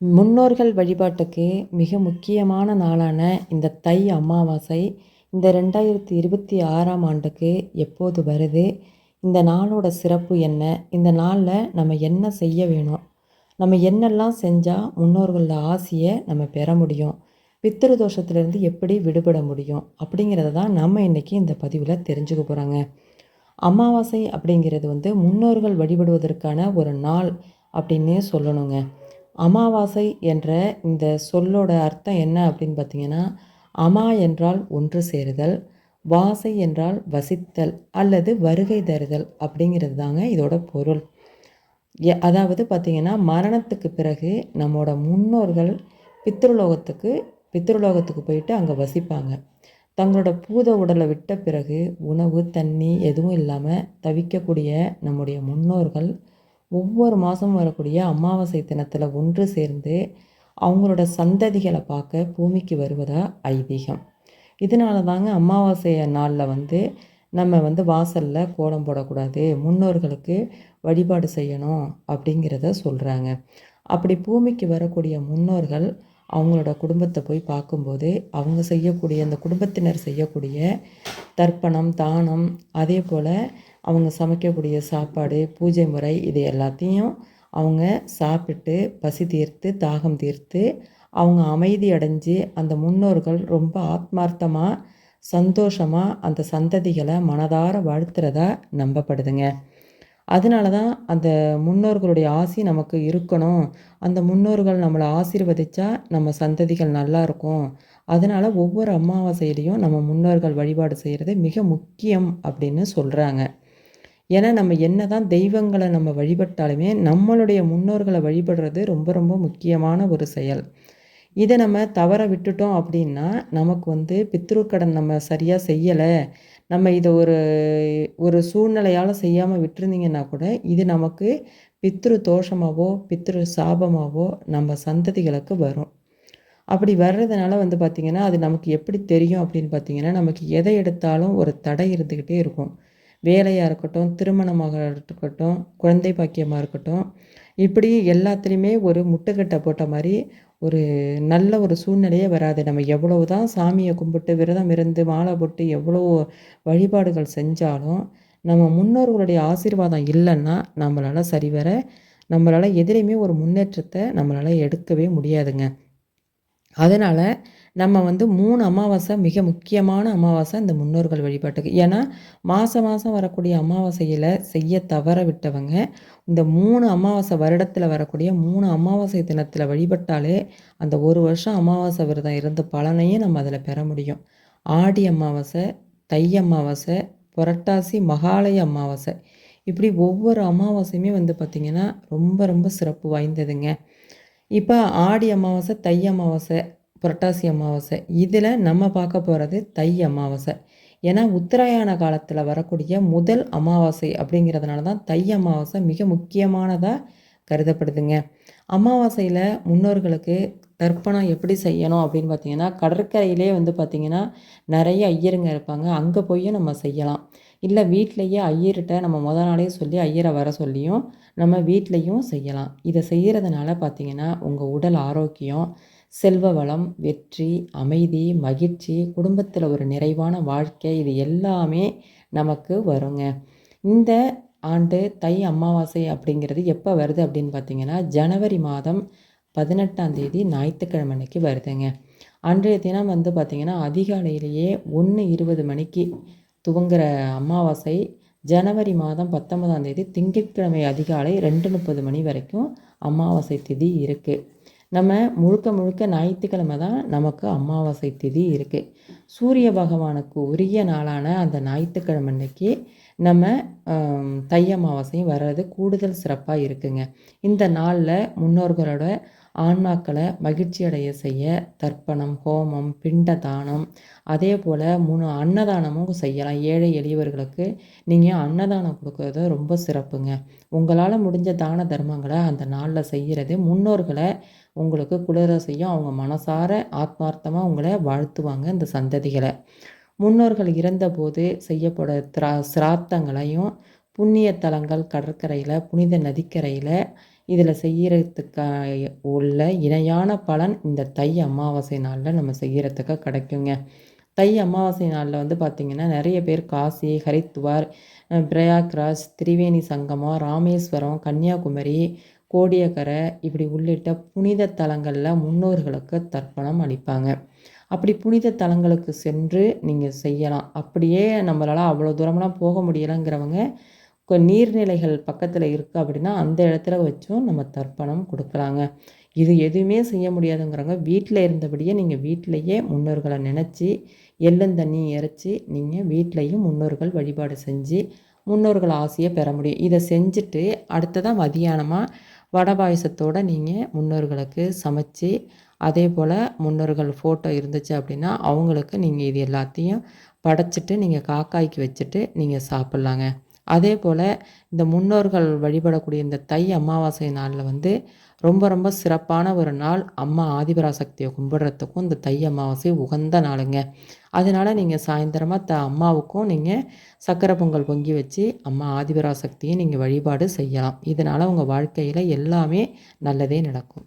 முன்னோர்கள் வழிபாட்டுக்கு மிக முக்கியமான நாளான இந்த தை அமாவாசை இந்த ரெண்டாயிரத்தி இருபத்தி ஆறாம் ஆண்டுக்கு எப்போது வருது? இந்த நாளோட சிறப்பு என்ன? இந்த நாளில் நம்ம என்ன செய்ய வேணும்? நம்ம என்னெல்லாம் செஞ்சால் முன்னோர்களோட ஆசையை நம்ம பெற முடியும்? பித்திரு தோஷத்துலேருந்து எப்படி விடுபட முடியும்? அப்படிங்கிறத தான் நம்ம இன்றைக்கி இந்த பதிவில் தெரிஞ்சுக்க போகிறாங்க அமாவாசை அப்படிங்கிறது வந்து முன்னோர்கள் வழிபடுவதற்கான ஒரு நாள் அப்படின்னே சொல்லணுங்க. அமாவாசை என்ற இந்த சொல்லோட அர்த்தம் என்ன அப்படின்னு பார்த்தீங்கன்னா அமா என்றால் ஒன்று சேருதல் வாசை என்றால் வசித்தல் அல்லது வருகை தருதல் அப்படிங்கிறது தாங்க இதோட பொருள். அதாவது பார்த்திங்கன்னா மரணத்துக்கு பிறகு நம்மளோட முன்னோர்கள் பித்ருலோகத்துக்கு பித்ருலோகத்துக்கு போயிட்டு அங்கே வசிப்பாங்க. தங்களோட பூத உடலை விட்ட பிறகு உணவு தண்ணி எதுவும் இல்லாமல் தவிக்கக்கூடிய நம்முடைய முன்னோர்கள் ஒவ்வொரு மாதமும் வரக்கூடிய அமாவாசை தினத்தில் ஒன்று சேர்ந்து அவங்களோட சந்ததிகளை பார்க்க பூமிக்கு வருவதா ஐதீகம். இதனால தாங்க அமாவாசை நாளில் வந்து நம்ம வந்து வாசலில் கோலம் போடக்கூடாது முன்னோர்களுக்கு வழிபாடு செய்யணும் அப்படிங்கிறத சொல்கிறாங்க அப்படி பூமிக்கு வரக்கூடிய முன்னோர்கள் அவங்களோட குடும்பத்தை போய் பார்க்கும்போது அவங்க செய்யக்கூடிய அந்த குடும்பத்தினர் செய்யக்கூடிய தர்ப்பணம் தானம் அதே போல் அவங்க சமைக்கக்கூடிய சாப்பாடு பூஜை முறை இது எல்லாத்தையும் அவங்க சாப்பிட்டு பசி தீர்த்து தாகம் தீர்த்து அவங்க அமைதி அடைஞ்சு அந்த முன்னோர்கள் ரொம்ப ஆத்மார்த்தமாக சந்தோஷமாக அந்த சந்ததிகளை மனதார வாழ்த்துறதா நம்பப்படுதுங்க. அதனால தான் அந்த முன்னோர்களுடைய ஆசி நமக்கு இருக்கணும். அந்த முன்னோர்கள் நம்மளை ஆசீர்வதிச்சா நம்ம சந்ததிகள் நல்லா இருக்கும். அதனால் ஒவ்வொரு அமாவாசையிலையும் நம்ம முன்னோர்கள் வழிபாடு செய்கிறது மிக முக்கியம் அப்படின்னு சொல்கிறாங்க ஏன்னா நம்ம என்ன தான் தெய்வங்களை நம்ம வழிபட்டாலுமே நம்மளுடைய முன்னோர்களை வழிபடுறது ரொம்ப ரொம்ப முக்கியமான ஒரு செயல். இதை நம்ம தவற விட்டுட்டோம் அப்படின்னா நமக்கு வந்து பித்ருக்கடன் நம்ம சரியாக செய்யலை நம்ம இதை ஒரு ஒரு சூழ்நிலையால் செய்யாமல் விட்டுருந்தீங்கன்னா கூட இது நமக்கு பித்ரு தோஷமாகவோ பித்ரு சாபமாகவோ நம்ம சந்ததிகளுக்கு வரும். அப்படி வர்றதுனால வந்து பார்த்திங்கன்னா அது நமக்கு எப்படி தெரியும் அப்படின்னு பார்த்தீங்கன்னா நமக்கு எதை எடுத்தாலும் ஒரு தடை இருந்துக்கிட்டே இருக்கும். வேலையாக இருக்கட்டும் திருமணமாக இருக்கட்டும் குழந்தை பாக்கியமாக இருக்கட்டும் இப்படி எல்லாத்துலேயுமே ஒரு முட்டுக்கட்டை போட்ட மாதிரி ஒரு நல்ல ஒரு சூழ்நிலையே வராது. நம்ம எவ்வளவு தான் சாமியை கும்பிட்டு விரதம் இருந்து மாலை போட்டு எவ்வளோ வழிபாடுகள் செஞ்சாலும் நம்ம முன்னோர்களுடைய ஆசீர்வாதம் இல்லைன்னா நம்மளால் சரிவர நம்மளால் எதிலையுமே ஒரு முன்னேற்றத்தை நம்மளால் எடுக்கவே முடியாதுங்க. அதனால் நம்ம வந்து மூணு அமாவாசை மிக முக்கியமான அமாவாசை இந்த முன்னோர்கள் வழிபாட்டுக்கு. ஏன்னா மாதம் மாதம் வரக்கூடிய அமாவாசையில் செய்ய தவற விட்டவங்க இந்த மூணு அமாவாசை வருடத்தில் வரக்கூடிய மூணு அமாவாசை தினத்தில் வழிபட்டாலே அந்த ஒரு வருஷம் அமாவாசை விரதம் இருந்த பலனையும் நம்ம அதில் பெற முடியும். ஆடி அமாவாசை தை அமாவாசை புரட்டாசி மகாலய அமாவாசை. இப்படி ஒவ்வொரு அமாவாசையுமே வந்து பார்த்திங்கன்னா ரொம்ப ரொம்ப சிறப்பு வாய்ந்ததுங்க. இப்போ ஆடி அமாவாசை தை அமாவாசை புரட்டாசி அமாவாசை. இதில் நம்ம பார்க்க போகிறது தை அமாவாசை. ஏன்னா உத்தராயண காலத்தில் வரக்கூடிய முதல் அமாவாசை அப்படிங்கிறதுனால தான் தை அமாவாசை மிக முக்கியமானதாக கருதப்படுதுங்க. அமாவாசையில் முன்னோர்களுக்கு தர்ப்பணம் எப்படி செய்யணும் அப்படின்னு பார்த்தீங்கன்னா கடற்கரையிலே வந்து பார்த்திங்கன்னா நிறைய ஐயருங்க இருப்பாங்க. அங்கே போய் நம்ம செய்யலாம். இல்லை வீட்லேயே ஐயர்கிட்ட நம்ம முத நாளே சொல்லி ஐயரை வர சொல்லியும் நம்ம வீட்லேயும் செய்யலாம். இதை செய்கிறதுனால பார்த்திங்கன்னா உங்கள் உடல் ஆரோக்கியம் செல்வ வளம் வெற்றி அமைதி மகிழ்ச்சி குடும்பத்தில் ஒரு நிறைவான வாழ்க்கை இது எல்லாமே நமக்கு வருங்க. இந்த ஆண்டு தை அமாவாசை அப்படிங்கிறது எப்போ வருது அப்படின்னு பார்த்தீங்கன்னா ஜனவரி மாதம் பதினெட்டாம் தேதி ஞாயிற்றுக்கிழமை அன்னைக்கு வருதுங்க. அன்றைய தினம் வந்து பார்த்திங்கன்னா அதிகாலையிலேயே ஒன்று இருபது மணிக்கு துவங்குகிற அமாவாசை ஜனவரி மாதம் பத்தொன்பதாம் தேதி திங்கட்கிழமை அதிகாலை ரெண்டு முப்பது மணி வரைக்கும் அமாவாசை திதி இருக்குது நம்ம முழுக்க முழுக்க ஞாயிற்றுக்கிழமை தான் நமக்கு அமாவாசை திதி இருக்குது சூரிய பகவானுக்கு உரிய நாளான அந்த ஞாயிற்றுக்கிழமை அன்னைக்கு நம்ம தை அமாவாசையும் வர்றது கூடுதல் சிறப்பாக இருக்குங்க. இந்த நாளில் முன்னோர்களோட ஆன்மாக்களை மகிழ்ச்சி அடைய செய்ய தர்ப்பணம் ஹோமம் பிண்ட தானம் அதே போல் மூணு அன்னதானமும் செய்யலாம். ஏழை எளியவர்களுக்கு நீங்கள் அன்னதானம் கொடுக்கறது ரொம்ப சிறப்புங்க. உங்களால் முடிஞ்ச தான தர்மங்களை அந்த நாளில் செய்கிறது முன்னோர்களை உங்களுக்கு குளிர செய்யும். அவங்க மனசார ஆத்மார்த்தமாக உங்களை வாழ்த்துவாங்க இந்த சந்ததிகளை. முன்னோர்கள் இறந்தபோது செய்யப்பட திரா சிராத்தங்களையும் புண்ணிய தலங்கள் கடற்கரையில் புனித நதிக்கரையில் இதில் செய்கிறதுக்கு உள்ள இணையான பலன் இந்த தை அமாவாசை நாளில் நம்ம செய்கிறதுக்கு கிடைக்குங்க. தை அமாவாசை நாளில் வந்து பார்த்திங்கன்னா நிறைய பேர் காசி ஹரித்வார் பிரயாக்ராஜ் திரிவேணி சங்கமம் ராமேஸ்வரம் கன்னியாகுமரி கோடியக்கரை இப்படி உள்ளிட்ட புனித தலங்களில் முன்னோர்களுக்கு தர்ப்பணம் அளிப்பாங்க. அப்படி புனித தலங்களுக்கு சென்று நீங்கள் செய்யலாம். அப்படியே நம்மளால் அவ்வளோ தூரம்லாம் போக முடியலைங்கிறவங்க நீர்நிலைகள் பக்கத்தில் இருக்குது அப்படின்னா அந்த இடத்துல வச்சும் நம்ம தர்ப்பணம் கொடுக்குறாங்க இது எதுவுமே செய்ய முடியாதுங்கிறவங்க வீட்டில் இருந்தபடியே நீங்கள் வீட்டிலையே முன்னோர்களை நினச்சி எள்ளந்தண்ணி இறைச்சி நீங்கள் வீட்டிலையும் முன்னோர்கள் வழிபாடு செஞ்சு முன்னோர்கள் ஆசையை பெற முடியும். இதை செஞ்சுட்டு அடுத்ததாக மதியானமாக வடை பாயசத்தோடு நீங்கள் முன்னோர்களுக்கு சமைச்சு அதே போல் முன்னோர்கள் ஃபோட்டோ இருந்துச்சு அப்படின்னா அவங்களுக்கு நீங்கள் இது எல்லாத்தையும் படைச்சிட்டு நீங்கள் காக்காய்க்கு வச்சுட்டு நீங்கள் சாப்பிட்லாங்க. அதே போல் இந்த முன்னோர்கள் வழிபடக்கூடிய இந்த தை அமாவாசை நாளில் வந்து ரொம்ப ரொம்ப சிறப்பான ஒரு நாள். அம்மா ஆதிபராசக்தியை கும்பிட்றதுக்கும் இந்த தை அமாவாசை உகந்த நாளுங்க. அதனால் நீங்கள் சாயந்தரமாக த அம்மாவுக்கும் நீங்கள் சக்கரை பொங்கல் பொங்கி வச்சு அம்மா ஆதிபராசக்தியை நீங்கள் வழிபாடு செய்யலாம். இதனால் உங்கள் வாழ்க்கையில் எல்லாமே நல்லதே நடக்கும்.